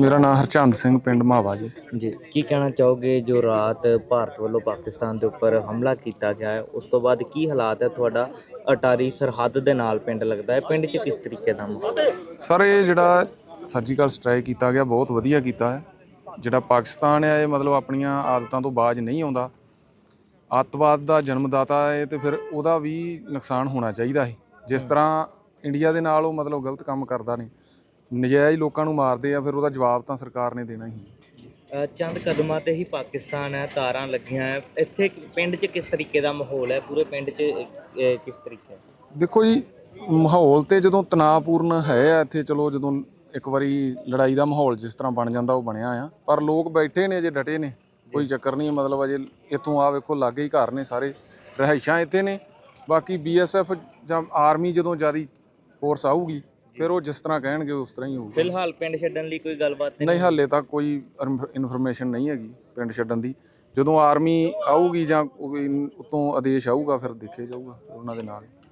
ਮੇਰਾ ਨਾਮ ਹਰਚੰਦ ਸਿੰਘ ਪਿੰਡ ਮਾਵਾ ਜੀ। ਜੀ ਕੀ ਕਹਿਣਾ ਚਾਹੋਗੇ ਜੋ ਰਾਤ ਭਾਰਤ ਵੱਲੋਂ ਪਾਕਿਸਤਾਨ ਦੇ ਉੱਪਰ ਹਮਲਾ ਕੀਤਾ ਗਿਆ ਹੈ? ਉਸ ਤੋਂ ਬਾਅਦ ਕੀ ਹਾਲਾਤ ਹੈ? ਤੁਹਾਡਾ ਅਟਾਰੀ ਸਰਹੱਦ ਦੇ ਨਾਲ ਪਿੰਡ ਲੱਗਦਾ ਹੈ। ਪਿੰਡ 'ਚ ਕਿਸ ਤਰੀਕੇ ਦਾ ਮਾਹੌਲ ਹੈ? ਸਰ ਇਹ ਜਿਹੜਾ ਸਰਜੀਕਲ ਸਟ੍ਰਾਈਕ ਕੀਤਾ ਗਿਆ ਬਹੁਤ ਵਧੀਆ ਕੀਤਾ ਹੈ। ਜਿਹੜਾ ਪਾਕਿਸਤਾਨ ਹੈ ਇਹ ਮਤਲਬ ਆਪਣੀਆਂ ਆਦਤਾਂ ਤੋਂ ਬਾਜ ਨਹੀਂ ਆਉਂਦਾ। ਅੱਤਵਾਦ ਦਾ ਜਨਮਦਾਤਾ ਹੈ ਤੇ ਫਿਰ ਉਹਦਾ ਵੀ ਨੁਕਸਾਨ ਹੋਣਾ ਚਾਹੀਦਾ ਹੈ। ਜਿਸ ਤਰ੍ਹਾਂ ਇੰਡੀਆ ਦੇ ਨਾਲ ਉਹ ਮਤਲਬ ਗਲਤ ਕੰਮ ਕਰਦਾ ਨਹੀਂ। ਨਜਾਇਜ਼ ਲੋਕਾਂ ਨੂੰ ਮਾਰਦੇ ਆ ਫਿਰ ਉਹਦਾ ਜਵਾਬ ਤਾਂ ਸਰਕਾਰ ਨੇ ਦੇਣਾ ਹੀ। ਅ, ਚੰਦ ਕਦਮਾਂ ਤੇ ਹੀ ਪਾਕਿਸਤਾਨ ਹੈ ਤਾਰਾਂ ਲੱਗੀਆਂ ਹੈ। ਇੱਥੇ ਪਿੰਡ 'ਚ ਕਿਸ ਤਰੀਕੇ ਦਾ ਮਾਹੌਲ ਹੈ? ਪੂਰੇ ਪਿੰਡ 'ਚ ਅ, ਕਿਸ ਤਰੀਕੇ? ਦੇਖੋ ਜੀ ਮਾਹੌਲ ਤੇ ਜਦੋਂ ਤਣਾਅਪੂਰਨ ਹੈ ਆ ਇੱਥੇ ਚਲੋ ਜਦੋਂ ਇੱਕ ਵਾਰੀ ਲੜਾਈ ਦਾ ਮਾਹੌਲ ਜਿਸ ਤਰ੍ਹਾਂ ਬਣ ਜਾਂਦਾ ਉਹ ਬਣਿਆ ਆ। ਪਰ ਲੋਕ ਬੈਠੇ ਨੇ ਅਜੇ ਡਟੇ ਨੇ। ਕੋਈ ਚੱਕਰ ਨਹੀਂ ਮਤਲਬ ਅਜੇ ਇੱਥੋਂ ਆ ਵੇਖੋ ਲਾਗੇ ਹੀ ਘਰ ਨੇ ਸਾਰੇ। ਰਿਹਾਇਸ਼ਾਂ ਇੱਥੇ ਨੇ। ਬਾਕੀ ਬੀਐਸਐਫ ਜਾਂ ਆਰਮੀ ਜਦੋਂ ਜਿਆਦੀ ਫੋਰਸ ਆਊਗੀ ਫਿਰ ਉਹ ਜਿਸ ਤਰ੍ਹਾਂ ਕਹਿਣਗੇ ਉਸ ਤਰ੍ਹਾਂ ਹੀ ਹੋਊਗਾ। ਫਿਲਹਾਲ ਪਿੰਡ ਛੱਡਣ ਲਈ ਕੋਈ ਗੱਲਬਾਤ ਤੇ ਨਹੀਂ ਹਾਲੇ ਤੱਕ ਕੋਈ ਇਨਫੋਰਮੇਸ਼ਨ ਨਹੀਂ ਹੈਗੀ ਪਿੰਡ ਛੱਡਣ ਦੀ। ਜਦੋਂ ਆਰਮੀ ਆਊਗੀ ਜਾਂ ਕੋਈ ਉਤੋਂ ਆਦੇਸ਼ ਆਊਗਾ ਫਿਰ ਦੇਖੇ ਜਾਊਗਾ ਉਹਨਾਂ ਦੇ ਨਾਲ